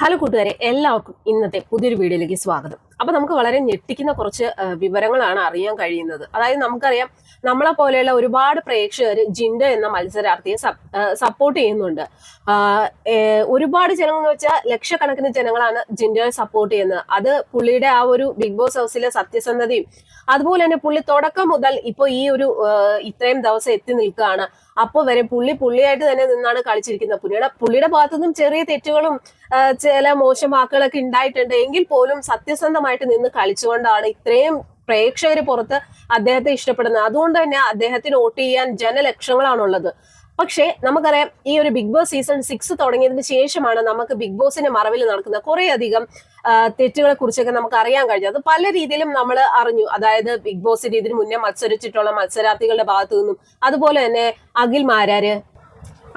Hello കൂട്ടുകാരെ എല്ലാവർക്കും ഇന്നത്തെ പുതിയൊരു വീഡിയോയിലേക്ക് സ്വാഗതം. അപ്പൊ നമുക്ക് വളരെ ഞെട്ടിക്കുന്ന കുറച്ച് വിവരങ്ങളാണ് അറിയാൻ കഴിയുന്നത്. അതായത് നമുക്കറിയാം നമ്മളെ പോലെയുള്ള ഒരുപാട് പ്രേക്ഷകർ ജിൻഡ എന്ന മത്സരാർത്ഥിയെ സപ്പോർട്ട് ചെയ്യുന്നുണ്ട്. ഒരുപാട് ജനങ്ങൾ എന്ന് വെച്ചാൽ ലക്ഷക്കണക്കിന് ജനങ്ങളാണ് ജിൻഡയെ സപ്പോർട്ട് ചെയ്യുന്നത്. അത് പുള്ളിയുടെ ആ ഒരു ബിഗ് ബോസ് ഹൗസിലെ സത്യസന്ധതയും അതുപോലെ തന്നെ പുള്ളി തുടക്കം മുതൽ ഇപ്പൊ ഈ ഒരു ഇത്രയും ദിവസം എത്തി നിൽക്കുകയാണ്. അപ്പോൾ വരെ പുള്ളി പുള്ളിയായിട്ട് തന്നെ നിന്നാണ് കളിച്ചിരിക്കുന്നത്. പുള്ളിയുടെ പുള്ളിയുടെ ഭാഗത്തുനിന്നും ചെറിയ തെറ്റുകളും ചില മോശം വാക്കുകളൊക്കെ ഉണ്ടായിട്ടുണ്ട്. എങ്കിൽ പോലും സത്യസന്ധമായിട്ട് നിന്ന് കളിച്ചുകൊണ്ടാണ് ഇത്രയും പ്രേക്ഷകർ പുറത്ത് അദ്ദേഹത്തെ ഇഷ്ടപ്പെടുന്നത്. അതുകൊണ്ട് തന്നെ അദ്ദേഹത്തിന് വോട്ട് ചെയ്യാൻ ജനലക്ഷങ്ങളാണുള്ളത്. പക്ഷേ നമുക്കറിയാം ഈ ഒരു ബിഗ് ബോസ് സീസൺ സിക്സ് തുടങ്ങിയതിന് ശേഷമാണ് നമുക്ക് ബിഗ് ബോസിന്റെ മറവിൽ നടക്കുന്ന കുറെ അധികം തെറ്റുകളെ കുറിച്ചൊക്കെ നമുക്ക് അറിയാൻ കഴിഞ്ഞു അത് പല രീതിയിലും നമ്മൾ അറിഞ്ഞു. അതായത് ബിഗ് ബോസിന്റെ ഇതിന് മുന്നേ മത്സരിച്ചിട്ടുള്ള മത്സരാർത്ഥികളുടെ ഭാഗത്തു നിന്നും അതുപോലെ തന്നെ അഖിൽ മാരാര്.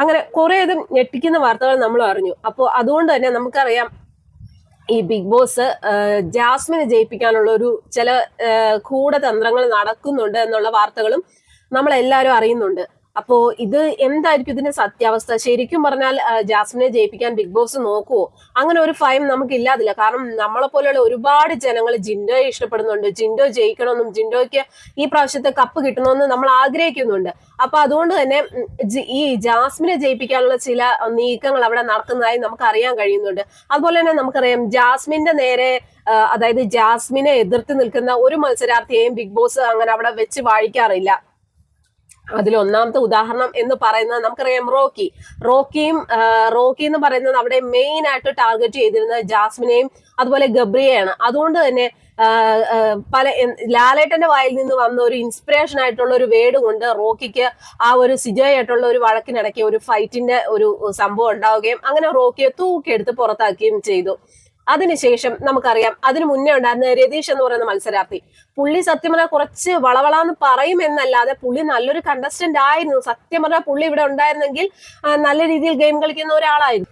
അങ്ങനെ കുറെ അധികം ഞെട്ടിക്കുന്ന വാർത്തകൾ നമ്മൾ അറിഞ്ഞു. അപ്പോൾ അതുകൊണ്ട് തന്നെ നമുക്കറിയാം ഈ ബിഗ് ബോസ് ജാസ്മിനെ ജയിപ്പിക്കാനുള്ള ഒരു ചില ഗൂഢതന്ത്രങ്ങൾ നടക്കുന്നുണ്ട് എന്നുള്ള വാർത്തകളും നമ്മളെല്ലാവരും അറിയുന്നുണ്ട്. അപ്പോ ഇത് എന്തായിരിക്കും ഇതിന്റെ സത്യാവസ്ഥ? ശരിക്കും പറഞ്ഞാൽ ജാസ്മിനെ ജയിപ്പിക്കാൻ ബിഗ് ബോസ് നോക്കുവോ അങ്ങനെ ഒരു ഭയം നമുക്ക് ഇല്ലാതില്ല കാരണം നമ്മളെ പോലെയുള്ള ഒരുപാട് ജനങ്ങൾ ജിൻഡോയെ ഇഷ്ടപ്പെടുന്നുണ്ട്. ജിൻഡോ ജയിക്കണമെന്നും ജിൻഡോയ്ക്ക് ഈ പ്രാവശ്യത്തെ കപ്പ് കിട്ടണമെന്നും നമ്മൾ ആഗ്രഹിക്കുന്നുണ്ട്. അപ്പൊ അതുകൊണ്ട് തന്നെ ഈ ജാസ്മിനെ ജയിപ്പിക്കാനുള്ള ചില നീക്കങ്ങൾ അവിടെ നടക്കുന്നതായി നമുക്ക് അറിയാൻ കഴിയുന്നുണ്ട്. അതുപോലെ തന്നെ നമുക്കറിയാം ജാസ്മിന്റെ നേരെ അതായത് ജാസ്മിനെ എതിർത്ത് നിൽക്കുന്ന ഒരു മത്സരാർത്ഥിയെയും ബിഗ് ബോസ് അങ്ങനെ അവിടെ വെച്ച് വാഴിക്കാറില്ല. അതിൽ ഒന്നാമത്തെ ഉദാഹരണം എന്ന് പറയുന്നത് നമുക്കറിയാം റോക്കി. റോക്കിയും റോക്കി എന്ന് പറയുന്നത് അവിടെ മെയിൻ ആയിട്ട് ടാർഗറ്റ് ചെയ്തിരുന്നത് ജാസ്മിനെയും അതുപോലെ ഗബ്രിയെയാണ്. അതുകൊണ്ട് തന്നെ പല ലാലേട്ടന്റെ വായിൽ നിന്ന് വന്ന ഒരു ഇൻസ്പിറേഷൻ ആയിട്ടുള്ള ഒരു വേർഡ് കൊണ്ട് റോക്കിക്ക് ആ ഒരു സിജോയായിട്ടുള്ള ഒരു വഴക്കിനിടയ്ക്ക് ഒരു ഫൈറ്റിന്റെ ഒരു സംഭവം ഉണ്ടാവുകയും അങ്ങനെ റോക്കിയെ തൂക്കിയെടുത്ത് പുറത്താക്കുകയും ചെയ്തു. അതിനുശേഷം നമുക്കറിയാം അതിനു മുന്നേ ഉണ്ടായിരുന്ന രതീഷ് എന്ന് പറയുന്ന മത്സരാർത്ഥി. പുള്ളി സത്യം കുറച്ച് വളവളാന്ന് പറയും എന്നല്ലാതെ പുള്ളി നല്ലൊരു കണ്ടസ്റ്റന്റ് ആയിരുന്നു. സത്യം പുള്ളി ഇവിടെ ഉണ്ടായിരുന്നെങ്കിൽ നല്ല രീതിയിൽ ഗെയിം കളിക്കുന്ന ഒരാളായിരുന്നു.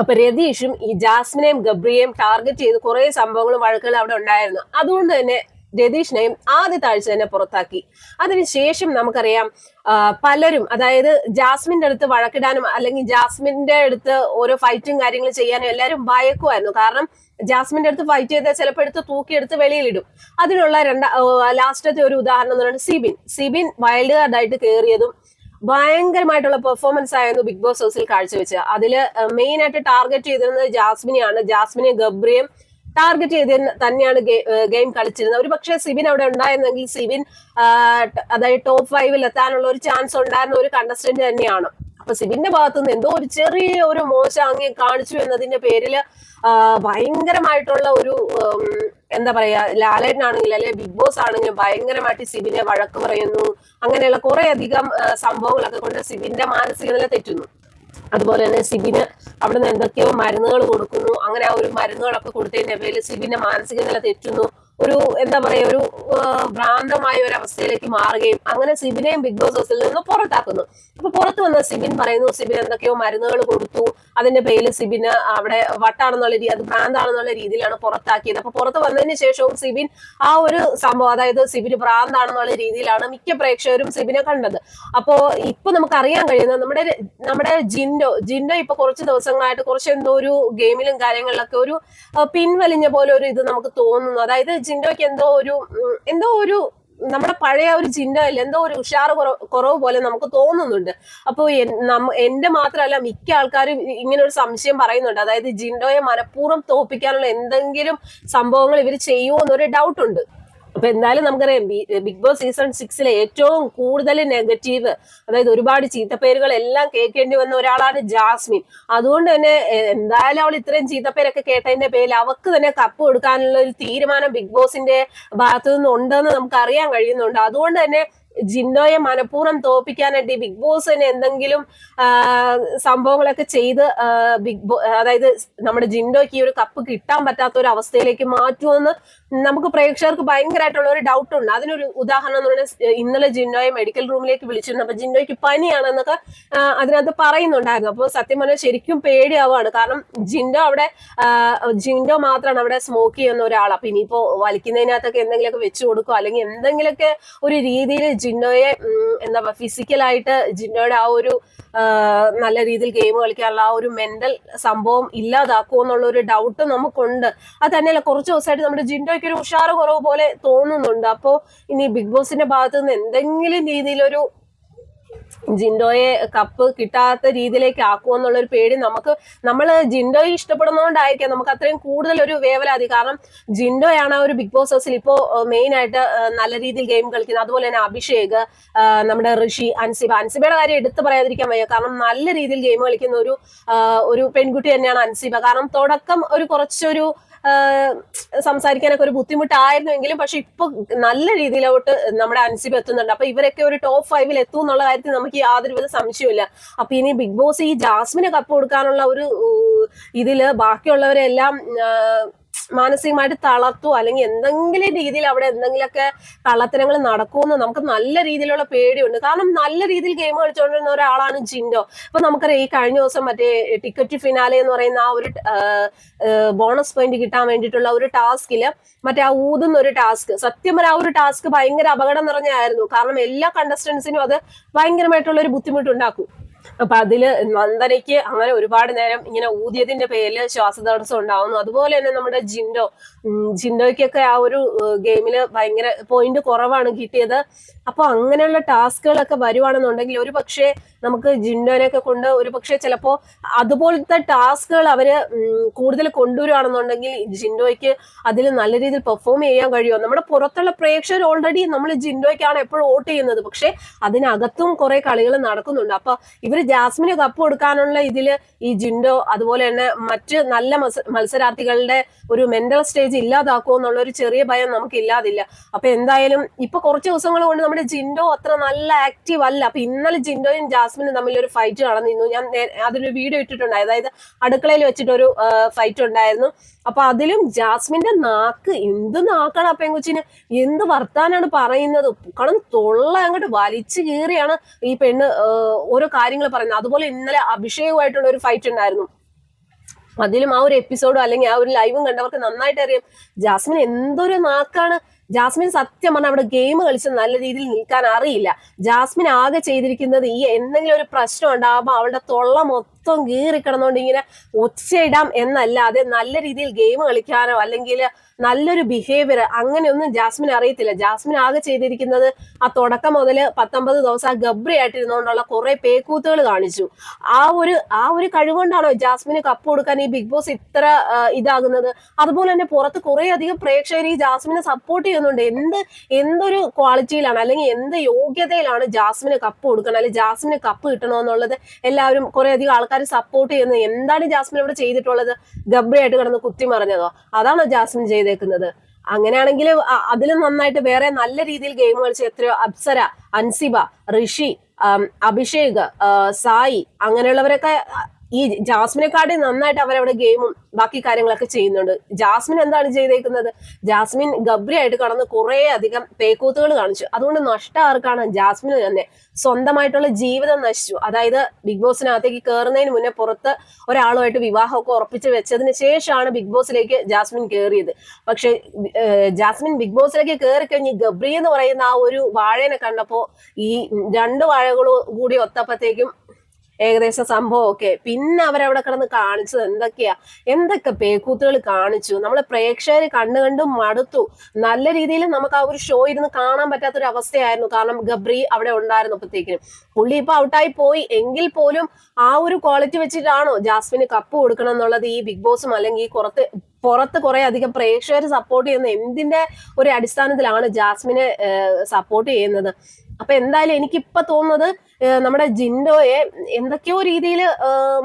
അപ്പൊ രതീഷും ഈ ജാസ്മിനെയും ഗബ്രിയെയും ടാർഗറ്റ് ചെയ്ത് കുറെ സംഭവങ്ങളും വഴക്കുകളും അവിടെ ഉണ്ടായിരുന്നു. അതുകൊണ്ട് തന്നെ രതീഷിനെയും ആദ്യത്തെ ആഴ്ച തന്നെ പുറത്താക്കി. അതിനുശേഷം നമുക്കറിയാം പലരും അതായത് ജാസ്മിന്റെ അടുത്ത് വഴക്കിടാനും അല്ലെങ്കിൽ ജാസ്മിന്റെ അടുത്ത് ഓരോ ഫൈറ്റും കാര്യങ്ങൾ ചെയ്യാനും എല്ലാവരും ഭയക്കുമായിരുന്നു കാരണം ജാസ്മിന്റെ അടുത്ത് ഫൈറ്റ് ചെയ്താൽ ചിലപ്പോൾ എടുത്ത് തൂക്കിയെടുത്ത് വെളിയിലിടും. അതിനുള്ള രണ്ടാ ലാസ്റ്റത്തെ ഒരു ഉദാഹരണം എന്ന് പറയുന്നത് സിബിൻ. സിബിൻ വൈൽഡ് കാർഡായിട്ട് കയറിയതും ഭയങ്കരമായിട്ടുള്ള പെർഫോമൻസ് ആയിരുന്നു ബിഗ് ബോസ് ഹൗസിൽ കാഴ്ചവെച്ചത്. അതിൽ മെയിൻ ആയിട്ട് ടാർഗറ്റ് ചെയ്തിരുന്നത് ജാസ്മിനെയാണ്. ജാസ്മിനെയും ഗബ്രിയും ടാർഗറ്റ് ചെയ്ത് തന്നെയാണ് ഗെയിം കളിച്ചിരുന്നത്. ഒരു പക്ഷേ സിബിൻ അവിടെ ഉണ്ടായിരുന്നെങ്കിൽ സിബിൻ അതായത് ടോപ്പ് ഫൈവിൽ എത്താനുള്ള ഒരു ചാൻസ് ഉണ്ടായിരുന്ന ഒരു കണ്ടസ്റ്റന്റ് തന്നെയാണ്. അപ്പൊ സിബിന്റെ ഭാഗത്തു നിന്ന് എന്തോ ഒരു ചെറിയ ഒരു മോശം അങ്ങ് കാണിച്ചു എന്നതിന്റെ പേരിൽ ഭയങ്കരമായിട്ടുള്ള ഒരു എന്താ പറയാ ലാലേട്ടനാണെങ്കിലും അല്ലെ ബിഗ് ബോസ് ആണെങ്കിലും ഭയങ്കരമായിട്ട് സിബിനെ വഴക്ക് പറയുന്നു. അങ്ങനെയുള്ള കുറെ അധികം സംഭവങ്ങളൊക്കെ കൊണ്ട് സിബിന്റെ മാനസിക നില തെറ്റുന്നു. അതുപോലെ തന്നെ സിബിന് അവിടെ നിന്ന് എന്തൊക്കെയോ മരുന്നുകൾ കൊടുക്കുന്നു. അങ്ങനെ ആ ഒരു മരുന്നുകളൊക്കെ കൊടുത്തതിന്റെ പേരിൽ സിബിന്റെ മാനസിക നില തെറ്റുന്നു. ഒരു എന്താ പറയാ ഒരു ഭ്രാന്തമായ ഒരു അവസ്ഥയിലേക്ക് മാറുകയും അങ്ങനെ സിബിനെയും ബിഗ് ബോസ് ഹൗസിൽ നിന്ന് പുറത്താക്കുന്നു. അപ്പൊ പുറത്തു വന്ന സിബിൻ പറയുന്നു സിബിൻ എന്തൊക്കെയോ മരുന്നുകൾ കൊടുത്തു. അതിന്റെ പേരിൽ സിബിന് അവിടെ വട്ടാണെന്നുള്ള രീതി അത് ഭ്രാന്താണെന്നുള്ള രീതിയിലാണ് പുറത്താക്കിയത്. അപ്പൊ പുറത്ത് വന്നതിന് ശേഷവും സിബിൻ ആ ഒരു സംഭവം അതായത് സിബിന് ഭ്രാന്താണെന്നുള്ള രീതിയിലാണ് മിക്ക പ്രേക്ഷകരും സിബിനെ കണ്ടത്. അപ്പോ ഇപ്പൊ നമുക്ക് അറിയാൻ കഴിയുന്നത് നമ്മുടെ നമ്മുടെ ജിൻഡോ ജിൻഡോ ഇപ്പൊ കുറച്ച് ദിവസങ്ങളായിട്ട് കുറച്ച് എന്തോ ഒരു ഗെയിമിലും കാര്യങ്ങളിലൊക്കെ ഒരു പിൻവലിഞ്ഞ പോലെ ഒരു ഇത് നമുക്ക് തോന്നുന്നു. അതായത് ജിൻഡോയ്ക്ക് എന്തോ ഒരു എന്തോ ഒരു നമ്മുടെ പഴയ ഒരു ചിന്ത അല്ല എന്തോ ഒരു ഉഷാറ് കുറവ് പോലെ നമുക്ക് തോന്നുന്നുണ്ട്. അപ്പോൾ എന്റെ മാത്രമല്ല മിക്ക ആൾക്കാരും ഇങ്ങനെ ഒരു സംശയം പറയുന്നുണ്ട്. അതായത് ജിൻഡോയെ മനഃപൂർവം തോപ്പിക്കാനുള്ള എന്തെങ്കിലും സംഭവങ്ങൾ ഇവർ ചെയ്യുമോ എന്നൊരു ഡൗട്ട് ഉണ്ട്. അപ്പൊ എന്തായാലും നമുക്കറിയാം ബിഗ് ബോസ് സീസൺ സിക്സിലെ ഏറ്റവും കൂടുതൽ നെഗറ്റീവ് അതായത് ഒരുപാട് ചീത്തപ്പേരുകൾ എല്ലാം കേൾക്കേണ്ടി വന്ന ഒരാളാണ് ജാസ്മിൻ. അതുകൊണ്ട് തന്നെ എന്തായാലും അവൾ ഇത്രയും ചീത്തപ്പേരൊക്കെ കേട്ടതിന്റെ പേരിൽ അവക്ക് തന്നെ കപ്പ് കൊടുക്കാനുള്ള ഒരു തീരുമാനം ബിഗ് ബോസിന്റെ ഭാഗത്തു നിന്ന് ഉണ്ടെന്ന് നമുക്ക് അറിയാൻ കഴിയുന്നുണ്ട്. അതുകൊണ്ട് തന്നെ ജിൻഡോയെ മനഃപൂർവം തോപ്പിക്കാനായിട്ട് ഈ ബിഗ് ബോസിന് എന്തെങ്കിലും സംഭവങ്ങളൊക്കെ ചെയ്ത് ബിഗ് ബോ അതായത് നമ്മുടെ ജിൻഡോയ്ക്ക് ഈ ഒരു കപ്പ് കിട്ടാൻ പറ്റാത്ത ഒരു അവസ്ഥയിലേക്ക് മാറ്റുമെന്ന് നമുക്ക് പ്രേക്ഷകർക്ക് ഭയങ്കരമായിട്ടുള്ള ഒരു ഡൗട്ട് ഉണ്ട് അതിനൊരു ഉദാഹരണം എന്ന് പറഞ്ഞാൽ ഇന്നലെ ജിൻഡോയെ മെഡിക്കൽ റൂമിലേക്ക് വിളിച്ചിരുന്നു. അപ്പൊ ജിൻഡോയ്ക്ക് പനിയാണെന്നൊക്കെ അതിനകത്ത് പറയുന്നുണ്ടായിരുന്നു. അപ്പോൾ സത്യം പറഞ്ഞാൽ ശരിക്കും പേടിയാവുകയാണ്. കാരണം ജിൻഡോ അവിടെ ജിൻഡോ മാത്രമാണ് അവിടെ സ്മോക്ക് ചെയ്യുന്ന ഒരാൾ അപ്പൊ ഇനിയിപ്പോ വലിക്കുന്നതിനകത്തൊക്കെ എന്തെങ്കിലുമൊക്കെ വെച്ചു കൊടുക്കുക അല്ലെങ്കിൽ എന്തെങ്കിലുമൊക്കെ ഒരു രീതിയിൽ ജിന്നോയെ എന്താ പറയുക ഫിസിക്കലായിട്ട് ജിന്നോയുടെ ആ ഒരു നല്ല രീതിയിൽ ഗെയിം കളിക്കാനുള്ള ആ ഒരു മെന്റൽ സംഭവം ഇല്ലാതാക്കുമോ എന്നുള്ള ഒരു ഡൗട്ട് നമുക്കുണ്ട്. അത് തന്നെയല്ല കുറച്ച് ദിവസമായിട്ട് നമ്മുടെ ജിൻഡോയ്ക്ക് ഒരു ഉഷാറ് കുറവ് പോലെ തോന്നുന്നുണ്ട്. അപ്പോൾ ഇനി ബിഗ് ബോസിന്റെ ഭാഗത്ത് നിന്ന് എന്തെങ്കിലും രീതിയിലൊരു ജിൻഡോയെ കപ്പ് കിട്ടാത്ത രീതിയിലേക്ക് ആക്കുമോ എന്നുള്ളൊരു പേടി നമുക്ക് നമ്മൾ ജിൻഡോയെ ഇഷ്ടപ്പെടുന്നതുകൊണ്ടായിരിക്കാം നമുക്ക് അത്രയും കൂടുതൽ ഒരു വേവലാതി. കാരണം ജിൻഡോയാണ് ഒരു ബിഗ് ബോസ് ഹൗസിൽ ഇപ്പോൾ മെയിൻ ആയിട്ട് നല്ല രീതിയിൽ ഗെയിം കളിക്കുന്നത് അതുപോലെ തന്നെ അഭിഷേക് നമ്മുടെ ഋഷി അൻസിബ. അൻസിബയുടെ കാര്യം എടുത്തു പറയാതിരിക്കാൻ വയ്യ. കാരണം നല്ല രീതിയിൽ ഗെയിം കളിക്കുന്ന ഒരു ഒരു പെൺകുട്ടി തന്നെയാണ് അൻസിബ. കാരണം തുടക്കം ഒരു കുറച്ചൊരു സംസാരിക്കാനൊക്കെ ഒരു ബുദ്ധിമുട്ടായിരുന്നു എങ്കിലും പക്ഷെ ഇപ്പൊ നല്ല രീതിയിലോട്ട് നമ്മുടെ അൻസിബ് എത്തുന്നുണ്ട്. അപ്പൊ ഇവരൊക്കെ ഒരു ടോപ്പ് ഫൈവിൽ എത്തും എന്നുള്ള കാര്യത്തിൽ നമുക്ക് യാതൊരുവിധ സംശയമില്ല അപ്പൊ ഇനി ബിഗ് ബോസ് ഈ ജാസ്മിന് കപ്പ് കൊടുക്കാനുള്ള ഒരു ഇതിൽ ബാക്കിയുള്ളവരെല്ലാം മാനസികമായിട്ട് തളർത്തോ അല്ലെങ്കിൽ എന്തെങ്കിലും രീതിയിൽ അവിടെ എന്തെങ്കിലുമൊക്കെ കള്ളത്തരങ്ങൾ നടക്കുമെന്ന് നമുക്ക് നല്ല രീതിയിലുള്ള പേടിയുണ്ട്. കാരണം നല്ല രീതിയിൽ ഗെയിം കളിച്ചുകൊണ്ടിരുന്ന ഒരാളാണ് ജിൻഡോ. അപ്പൊ നമുക്കറിയാം ഈ കഴിഞ്ഞ ദിവസം മറ്റേ ടിക്കറ്റ് ഫിനാലെ എന്ന് പറയുന്ന ആ ഒരു ബോണസ് പോയിന്റ് കിട്ടാൻ വേണ്ടിയിട്ടുള്ള ഒരു ടാസ്കിൽ മറ്റേ ആ ഊതുന്ന ഒരു ടാസ്ക് സത്യം പറഞ്ഞാൽ ആ ഒരു ടാസ്ക് ഭയങ്കര അപകടം നിറഞ്ഞായിരുന്നു കാരണം എല്ലാ കണ്ടസ്റ്റൻസിനും അത് ഭയങ്കരമായിട്ടുള്ള ഒരു ബുദ്ധിമുട്ടുണ്ടാക്കും അപ്പൊ അതിൽ നന്ദനയ്ക്ക് അങ്ങനെ ഒരുപാട് നേരം ഇങ്ങനെ ഊതിയതിന്റെ പേരിൽ ശ്വാസതടസ്സം ഉണ്ടാവുന്നു. അതുപോലെ തന്നെ നമ്മുടെ ജിൻഡോ ജിൻഡോയ്ക്കൊക്കെ ആ ഒരു ഗെയിമിൽ ഭയങ്കര പോയിന്റ് കുറവാണ് കിട്ടിയത്. അപ്പൊ അങ്ങനെയുള്ള ടാസ്കുകളൊക്കെ വരുവാണെന്നുണ്ടെങ്കിൽ ഒരു പക്ഷേ നമുക്ക് ജിൻഡോനെയൊക്കെ കൊണ്ട് ഒരു പക്ഷേ ചിലപ്പോ അതുപോലത്തെ ടാസ്കുകൾ അവർ കൂടുതൽ കൊണ്ടുവരുവാണെന്നുണ്ടെങ്കിൽ ജിൻഡോയ്ക്ക് അതിൽ നല്ല രീതിയിൽ പെർഫോം ചെയ്യാൻ കഴിയുമോ? നമ്മുടെ പുറത്തുള്ള പ്രേക്ഷകർ ഓൾറെഡി നമ്മൾ ജിൻഡോയ്ക്കാണ് എപ്പോഴും വോട്ട് ചെയ്യുന്നത്. പക്ഷെ അതിനകത്തും കുറെ കളികൾ നടക്കുന്നുണ്ട്. അപ്പൊ ഇവർ ജാസ്മിന് കപ്പ് കൊടുക്കാനുള്ള ഇതിൽ ഈ ജിൻഡോ അതുപോലെ തന്നെ മറ്റ് നല്ല മത്സരാർത്ഥികളുടെ ഒരു മെന്റൽ സ്റ്റേജ് ഇല്ലാതാക്കുമോ എന്നുള്ള ഒരു ചെറിയ ഭയം നമുക്ക് ഇല്ലാതില്ല അപ്പൊ എന്തായാലും ഇപ്പൊ കുറച്ച് ദിവസങ്ങൾ കൊണ്ട് നമ്മുടെ ജിൻഡോ അത്ര നല്ല ആക്റ്റീവ് അല്ല. അപ്പൊ ഇന്നലെ ജിൻഡോയും ജാസ്മിനും തമ്മിൽ ഒരു ഫൈറ്റ് നടന്നിരുന്നു. ഞാൻ അതിലൊരു വീഡിയോ ഇട്ടിട്ടുണ്ട് അതായത് അടുക്കളയിൽ വെച്ചിട്ടൊരു ഫൈറ്റ് ഉണ്ടായിരുന്നു. അപ്പൊ അതിലും ജാസ്മിന്റെ നാക്ക് എന്ത് നാക്കാണ് ആ പെങ്കുച്ചിന്? എന്ത് വർത്താനാണ് പറയുന്നത്? കാരണം തൊള്ള അങ്ങോട്ട് വലിച്ചു കീറിയാണ് ഈ പെണ്ണ് ഓരോ കാര്യങ്ങൾ പറയുന്നത്. അതുപോലെ ഇന്നലെ അഭിഷേകമായിട്ടുള്ള ഒരു ഫൈറ്റ് ഉണ്ടായിരുന്നു. അതിലും ആ ഒരു എപ്പിസോഡും അല്ലെങ്കിൽ ആ ഒരു ലൈവും കണ്ടവർക്ക് നന്നായിട്ട് അറിയാം. ജാസ്മിൻ എന്തൊരു നാക്കാണ്? ജാസ്മിൻ സത്യം പറഞ്ഞാൽ അവിടെ ഗെയിം കളിച്ച് നല്ല രീതിയിൽ നിൽക്കാൻ അറിയില്ല. ജാസ്മിൻ ആകെ ചെയ്തിരിക്കുന്നത് ഈ എന്തെങ്കിലും ഒരു പ്രശ്നം ഉണ്ടാകുമ്പോൾ അവളുടെ തൊള്ള മൊത്തം കീറി കിടന്നുകൊണ്ട് ഇങ്ങനെ ഒച്ചയിടാം എന്നല്ലാതെ നല്ല രീതിയിൽ ഗെയിം കളിക്കാനോ അല്ലെങ്കിൽ നല്ലൊരു ബിഹേവിയർ അങ്ങനെയൊന്നും ജാസ്മിൻ അറിയത്തില്ല. ജാസ്മിൻ ആകെ ചെയ്തിരിക്കുന്നത് ആ തുടക്കം മുതൽ പത്തൊമ്പത് ദിവസം ആ ഗബ്രി ആയിട്ടിരുന്നുകൊണ്ടുള്ള കുറെ പേക്കൂത്തുകൾ കാണിച്ചു. ആ ഒരു ആ ഒരു കഴിവുകൊണ്ടാണോ ജാസ്മിന് കപ്പ് കൊടുക്കാൻ ഈ ബിഗ് ബോസ് ഇത്ര ഇതാകുന്നത്? അതുപോലെ തന്നെ പുറത്ത് കുറെ അധികം പ്രേക്ഷകർ ഈ ജാസ്മിനെ സപ്പോർട്ട് ചെയ്യുന്നുണ്ട്. എന്ത് എന്തൊരു ക്വാളിറ്റിയിലാണ് അല്ലെങ്കിൽ എന്ത് യോഗ്യതയിലാണ് ജാസ്മിന് കപ്പ് കൊടുക്കണം അല്ലെങ്കിൽ ജാസ്മിന് കപ്പ് കിട്ടണമെന്നുള്ളത് എല്ലാവരും കുറെ അധികം ആൾക്കാർ സപ്പോർട്ട് ചെയ്യുന്നത്? എന്താണ് ജാസ്മിൻ ഇവിടെ ചെയ്തിട്ടുള്ളത്? ഗബ്രിയായിട്ട് കിടന്ന് കുത്തി മറിഞ്ഞതോ? അതാണോ ജാസ്മിൻ ചെയ്തേക്കുന്നത്? അങ്ങനെയാണെങ്കിൽ അതിലും നന്നായിട്ട് വേറെ നല്ല രീതിയിൽ ഗെയിം കളിച്ച എത്രയോ അപ്സര അൻസിബ ഋഷി അഭിഷേക് സായി അങ്ങനെയുള്ളവരൊക്കെ ഈ ജാസ്മിനെക്കാട്ടി നന്നായിട്ട് അവരവിടെ ഗെയിമും ബാക്കി കാര്യങ്ങളൊക്കെ ചെയ്യുന്നുണ്ട്. ജാസ്മിൻ എന്താണ് ചെയ്തേക്കുന്നത്? ജാസ്മിൻ ഗബ്രിയായിട്ട് കടന്ന് കുറെ അധികം പേക്കൂത്തുകൾ കാണിച്ചു. അതുകൊണ്ട് നഷ്ടം ആർക്കാണ് ജാസ്മിന് തന്നെ? സ്വന്തമായിട്ടുള്ള ജീവിതം നശിച്ചു. അതായത് ബിഗ് ബോസിനകത്തേക്ക് കയറുന്നതിന് മുന്നേ പുറത്ത് ഒരാളുമായിട്ട് വിവാഹമൊക്കെ ഉറപ്പിച്ച് വെച്ചതിന് ശേഷമാണ് ബിഗ് ബോസിലേക്ക് ജാസ്മിൻ കയറിയത് പക്ഷെ ജാസ്മിൻ ബിഗ് ബോസിലേക്ക് കയറി കഴിഞ്ഞ് ഗബ്രി എന്ന് പറയുന്ന ആ ഒരു വാഴേനെ കണ്ടപ്പോ ഈ രണ്ട് വാഴകളും കൂടി ഒത്തപ്പത്തേക്കും ഏകദേശം സംഭവമൊക്കെ. പിന്നെ അവരവിടെ കിടന്ന് കാണിച്ചത് എന്തൊക്കെയാ? എന്തൊക്കെ പേക്കൂത്തുകൾ കാണിച്ചു? നമ്മളെ പ്രേക്ഷകർ കണ്ടു കണ്ടും മടുത്തു. നല്ല രീതിയിൽ നമുക്ക് ആ ഒരു ഷോ ഇരുന്ന് കാണാൻ പറ്റാത്തൊരു അവസ്ഥയായിരുന്നു. കാരണം ഗബ്രി അവിടെ ഉണ്ടായിരുന്നപ്പോഴത്തേക്കിനും. പുള്ളി ഇപ്പൊ ഔട്ടായി പോയി. എങ്കിൽ പോലും ആ ഒരു ക്വാളിറ്റി വെച്ചിട്ടാണോ ജാസ്മിന് കപ്പ് കൊടുക്കണം എന്നുള്ളത് ഈ ബിഗ് ബോസും അല്ലെങ്കിൽ ഈ പുറത്ത് പുറത്ത് കുറെ അധികം പ്രേക്ഷകർ സപ്പോർട്ട് ചെയ്യുന്ന എന്തിന്റെ ഒരു അടിസ്ഥാനത്തിലാണ് ജാസ്മിനെ സപ്പോർട്ട് ചെയ്യുന്നത്? അപ്പൊ എന്തായാലും എനിക്കിപ്പൊ തോന്നുന്നത് നമ്മുടെ ജിൻഡോയെ എന്തൊക്കെയോ രീതിയിൽ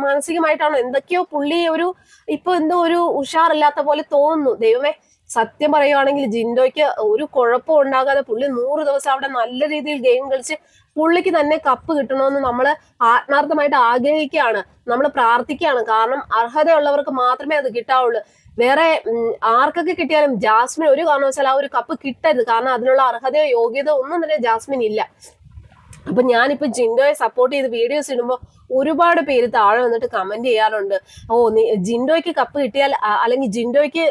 മാനസികമായിട്ടാണോ എന്തൊക്കെയോ പുള്ളി ഒരു ഇപ്പൊ എന്തോ ഒരു ഉഷാറില്ലാത്ത പോലെ തോന്നുന്നു. ദൈവമേ സത്യം പറയുകയാണെങ്കിൽ ജിൻഡോയ്ക്ക് ഒരു കുഴപ്പം ഉണ്ടാകാതെ പുള്ളി നൂറ് ദിവസം അവിടെ നല്ല രീതിയിൽ ഗെയിം കളിച്ച് പുള്ളിക്ക് തന്നെ കപ്പ് കിട്ടണമെന്ന് നമ്മൾ ആത്മാർത്ഥമായിട്ട് ആഗ്രഹിക്കുകയാണ്. നമ്മൾ പ്രാർത്ഥിക്കുകയാണ്. കാരണം അർഹതയുള്ളവർക്ക് മാത്രമേ അത് കിട്ടാവുള്ളൂ. വേറെ ആർക്കൊക്കെ കിട്ടിയാലും ജാസ്മിൻ ഒരു കാരണവശാലും ആ ഒരു കപ്പ് കിട്ടരുത്. കാരണം അതിനുള്ള അർഹതയോ യോഗ്യതയോ ഒന്നും തന്നെ ജാസ്മിൻ ഇല്ല അപ്പൊ ഞാനിപ്പോ ജിൻഡോയെ സപ്പോർട്ട് ചെയ്ത് വീഡിയോസ് ഇടുമ്പോൾ ഒരുപാട് പേര് താഴെ വന്നിട്ട് കമന്റ് ചെയ്യാറുണ്ട്. ഓ ജിൻഡോയ്ക്ക് കപ്പ് കിട്ടിയാൽ അല്ലെങ്കിൽ ജിൻഡോയ്ക്ക്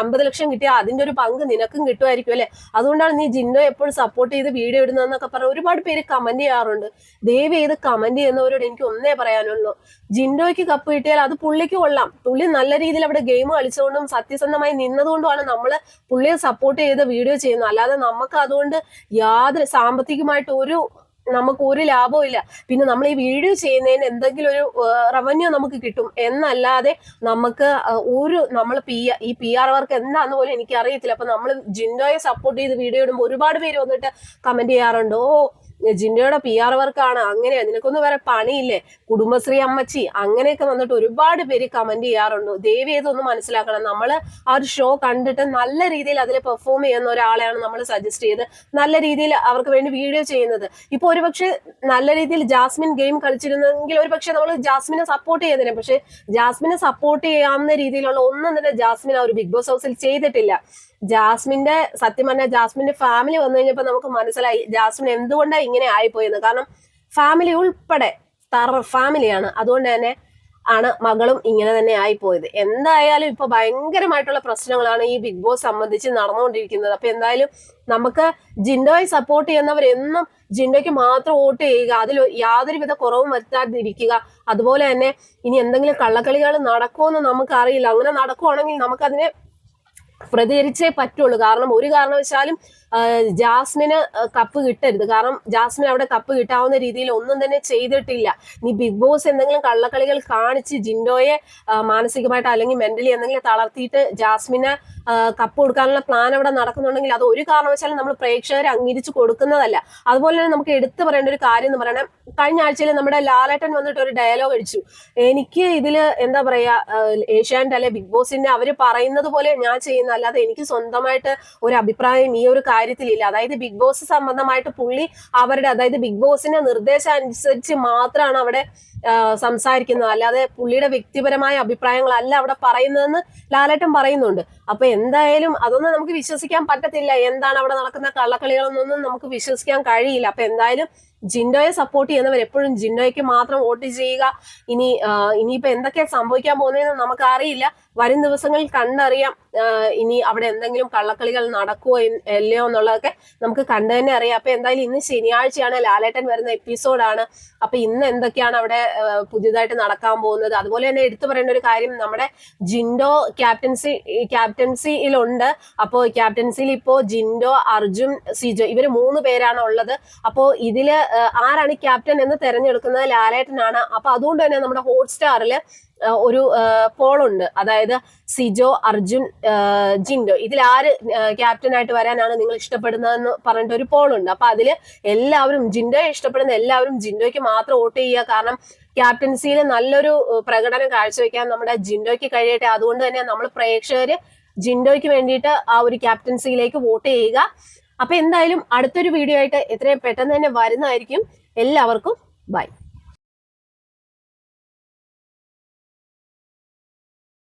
അമ്പത് ലക്ഷം കിട്ടിയാൽ അതിന്റെ ഒരു പങ്ക് നിനക്കും കിട്ടുമായിരിക്കും അല്ലെ? അതുകൊണ്ടാണ് നീ ജിൻഡോ എപ്പോഴും സപ്പോർട്ട് ചെയ്ത് വീഡിയോ ഇടുന്നതെന്നൊക്കെ പറഞ്ഞ് ഒരുപാട് പേര് കമന്റ് ചെയ്യാറുണ്ട്. ദയവ് ചെയ്ത് കമന്റ് ചെയ്യുന്നവരോട് എനിക്ക് ഒന്നേ പറയാനുള്ളൂ. ജിൻഡോയ്ക്ക് കപ്പ് കിട്ടിയാൽ അത് പുള്ളിക്ക് കൊള്ളാം. പുള്ളി നല്ല രീതിയിൽ അവിടെ ഗെയിം കളിച്ചുകൊണ്ടും സത്യസന്ധമായി നിന്നതുകൊണ്ടുമാണ് നമ്മൾ പുള്ളിയെ സപ്പോർട്ട് ചെയ്ത് വീഡിയോ ചെയ്യുന്നത്. അല്ലാതെ നമുക്ക് അതുകൊണ്ട് യാതൊരു സാമ്പത്തികമായിട്ട് ഒരു നമുക്ക് ഒരു ലാഭവും ഇല്ല. പിന്നെ നമ്മൾ ഈ വീഡിയോ ചെയ്യുന്നതിന് എന്തെങ്കിലും ഒരു റവന്യൂ നമുക്ക് കിട്ടും. എന്നല്ലാതെ നമുക്ക് ഒരു നമ്മൾ പി ഈ പി ആർ വർക്ക് എന്താന്ന് പോലും എനിക്ക് അറിയത്തില്ല അപ്പൊ നമ്മൾ ജിൻഡോയെ സപ്പോർട്ട് ചെയ്ത് വീഡിയോ ഇടുമ്പോൾ ഒരുപാട് പേര് വന്നിട്ട് കമന്റ് ചെയ്യാറുണ്ട്. ഓ ജിൻഡോയുടെ പി ആർ വർക്കാണ് അങ്ങനെയാ. നിനക്കൊന്നും വേറെ പണിയില്ലേ? കുടുംബശ്രീ അമ്മച്ചി അങ്ങനെയൊക്കെ വന്നിട്ട് ഒരുപാട് പേര് കമന്റ് ചെയ്യാറുണ്ട്. ദേവി ഇതൊന്നും മനസ്സിലാക്കണം. നമ്മൾ ആ ഒരു ഷോ കണ്ടിട്ട് നല്ല രീതിയിൽ അതിൽ പെർഫോം ചെയ്യുന്ന ഒരാളെയാണ് നമ്മൾ സജസ്റ്റ് ചെയ്ത് നല്ല രീതിയിൽ അവർക്ക് വേണ്ടി വീഡിയോ ചെയ്യുന്നത്. ഇപ്പൊ ഒരുപക്ഷെ നല്ല രീതിയിൽ ജാസ്മിൻ ഗെയിം കളിച്ചിരുന്നെങ്കിൽ ഒരുപക്ഷെ നമ്മൾ ജാസ്മിനെ സപ്പോർട്ട് ചെയ്തേനെ പക്ഷെ ജാസ്മിനെ സപ്പോർട്ട് ചെയ്യാവുന്ന രീതിയിലുള്ള ഒന്നും തന്നെ ജാസ്മിൻ ആ ഒരു ബിഗ് ബോസ് ഹൗസിൽ ചെയ്തിട്ടില്ല. ജാസ്മിന്റെ സത്യം പറഞ്ഞാൽ ജാസ്മിന്റെ ഫാമിലി വന്നു കഴിഞ്ഞപ്പോൾ നമുക്ക് മനസ്സിലായി ജാസ്മിൻ എന്തുകൊണ്ടാണ് ഇങ്ങനെ ആയിപ്പോയെന്ന്. കാരണം ഫാമിലി ഉൾപ്പെടെ തറ ഫാമിലിയാണ് അതുകൊണ്ട് തന്നെ ആണ് മകളും ഇങ്ങനെ തന്നെ ആയിപ്പോയത്. എന്തായാലും ഇപ്പൊ ഭയങ്കരമായിട്ടുള്ള പ്രശ്നങ്ങളാണ് ഈ ബിഗ് ബോസ് സംബന്ധിച്ച് നടന്നുകൊണ്ടിരിക്കുന്നത്. അപ്പൊ എന്തായാലും നമുക്ക് ജിൻഡോയെ സപ്പോർട്ട് ചെയ്യുന്നവർ എന്നും ജിൻഡോയ്ക്ക് മാത്രം വോട്ട് ചെയ്യുക അതിൽ യാതൊരുവിധ കുറവും വരുത്താതിരിക്കുക. അതുപോലെ തന്നെ ഇനി എന്തെങ്കിലും കള്ളക്കളികൾ നടക്കുമെന്ന് നമുക്കറിയില്ല. അങ്ങനെ നടക്കുവാണെങ്കിൽ നമുക്കതിനെ പ്രതികരിച്ചേ പറ്റുള്ളൂ. കാരണം ഒരു കാരണവശാലും ജാസ്മിന് കപ്പ് കിട്ടരുത്. കാരണം ജാസ്മിൻ അവിടെ കപ്പ് കിട്ടാവുന്ന രീതിയിൽ ഒന്നും തന്നെ ചെയ്തിട്ടില്ല. നീ ബിഗ് ബോസ് എന്തെങ്കിലും കള്ളക്കളികൾ കാണിച്ച് ജിൻഡോയെ മാനസികമായിട്ട് അല്ലെങ്കിൽ മെന്റലി എന്തെങ്കിലും തളർത്തിയിട്ട് ജാസ്മിന് കപ്പ് കൊടുക്കാനുള്ള പ്ലാൻ അവിടെ നടക്കുന്നുണ്ടെങ്കിൽ അത് ഒരു കാരണവശാലും നമ്മൾ പ്രേക്ഷകരെ അംഗീകരിച്ച് കൊടുക്കുന്നതല്ല. അതുപോലെ തന്നെ നമുക്ക് എടുത്തു പറയേണ്ട ഒരു കാര്യം എന്ന് പറയണേ. കഴിഞ്ഞ ആഴ്ചയിൽ നമ്മുടെ ലാലേട്ടൻ വന്നിട്ട് ഒരു ഡയലോഗ് അടിച്ചു. എനിക്ക് ഇതിൽ എന്താ പറയാ ഏഷ്യാനെറ്റ് അല്ലെ ബിഗ് ബോസിന്റെ അവർ പറയുന്നത് പോലെ ഞാൻ ചെയ്യുന്ന അല്ലാതെ എനിക്ക് സ്വന്തമായിട്ട് ഒരു അഭിപ്രായം ഈ ഒരു കാര്യത്തിലില്ല. അതായത് ബിഗ് ബോസ് സംബന്ധമായിട്ട് പുള്ളി അവരുടെ അതായത് ബിഗ് ബോസിന്റെ നിർദ്ദേശം അനുസരിച്ച് മാത്രമാണ് അവിടെ സംസാരിക്കുന്നത്. അല്ലാതെ പുള്ളിയുടെ വ്യക്തിപരമായ അഭിപ്രായങ്ങളല്ല അവിടെ പറയുന്നതെന്ന് ലാലേട്ടൻ പറയുന്നുണ്ട്. അപ്പൊ എന്തായാലും അതൊന്നും നമുക്ക് വിശ്വസിക്കാൻ പറ്റത്തില്ല. എന്താണ് അവിടെ നടക്കുന്ന കള്ളക്കളികളൊന്നും നമുക്ക് വിശ്വസിക്കാൻ കഴിയില്ല. അപ്പൊ എന്തായാലും ജിൻഡോയെ സപ്പോർട്ട് ചെയ്യുന്നവർ എപ്പോഴും ജിൻഡോയ്ക്ക് മാത്രം വോട്ട് ചെയ്യുക. ഇനി ഇനിയിപ്പോ എന്തൊക്കെയാ സംഭവിക്കാൻ പോകുന്നതെന്ന് നമുക്ക് അറിയില്ല. വരും ദിവസങ്ങളിൽ കണ്ടറിയാം. ഇനി അവിടെ എന്തെങ്കിലും കള്ളക്കളികൾ നടക്കുമോ ഇല്ലയോ എന്നുള്ളതൊക്കെ നമുക്ക് കണ്ടു തന്നെ അറിയാം. അപ്പൊ എന്തായാലും ഇന്ന് ശനിയാഴ്ചയാണ് ലാലേട്ടൻ വരുന്ന എപ്പിസോഡാണ് അപ്പൊ ഇന്ന് എന്തൊക്കെയാണ് അവിടെ പുതിയതായിട്ട് നടക്കാൻ പോകുന്നത്. അതുപോലെ തന്നെ എടുത്തു പറയേണ്ട ഒരു കാര്യം നമ്മുടെ ജിൻഡോ ക്യാപ്റ്റൻസി ക്യാപ്റ്റൻസിയിലുണ്ട്. അപ്പോൾ ക്യാപ്റ്റൻസിയിൽ ഇപ്പോ ജിൻഡോ അർജുൻ സിജോ ഇവർ മൂന്ന് പേരാണ് ഉള്ളത്. അപ്പോ ഇതിൽ ആ, ആരാണ് ക്യാപ്റ്റൻ എന്ന് തെരഞ്ഞെടുക്കുന്നത് ലാലേട്ടനാണ്. അപ്പോൾ അതുകൊണ്ട് തന്നെ നമ്മുടെ ഹോട്ട്സ്റ്റാറിൽ ഒരു പോളുണ്ട്. അതായത് സിജോ അർജുൻ ജിൻഡോ. ഇതിൽ ആര് ക്യാപ്റ്റനായിട്ട് വരാനാണ് നിങ്ങൾ ഇഷ്ടപ്പെടുന്നതെന്ന് പറഞ്ഞിട്ട് ഒരു പോളുണ്ട്. അപ്പൊ അതിൽ എല്ലാവരും ജിൻഡോയെ ഇഷ്ടപ്പെടുന്ന എല്ലാവരും ജിൻഡോയ്ക്ക് മാത്രം വോട്ട് ചെയ്യുക. കാരണം ക്യാപ്റ്റൻസിയിൽ നല്ലൊരു പ്രകടനം കാഴ്ചവെക്കാൻ നമ്മുടെ ജിൻഡോയ്ക്ക് കഴിയട്ടെ. അതുകൊണ്ട് തന്നെ നമ്മൾ പ്രേക്ഷകര് ജിൻഡോയ്ക്ക് വേണ്ടിയിട്ട് ആ ഒരു ക്യാപ്റ്റൻസിയിലേക്ക് വോട്ട് ചെയ്യുക. അപ്പൊ എന്തായാലും അടുത്തൊരു വീഡിയോ ആയിട്ട് എത്രയും പെട്ടെന്ന് തന്നെ വരുന്നതായിരിക്കും. എല്ലാവർക്കും ബൈ.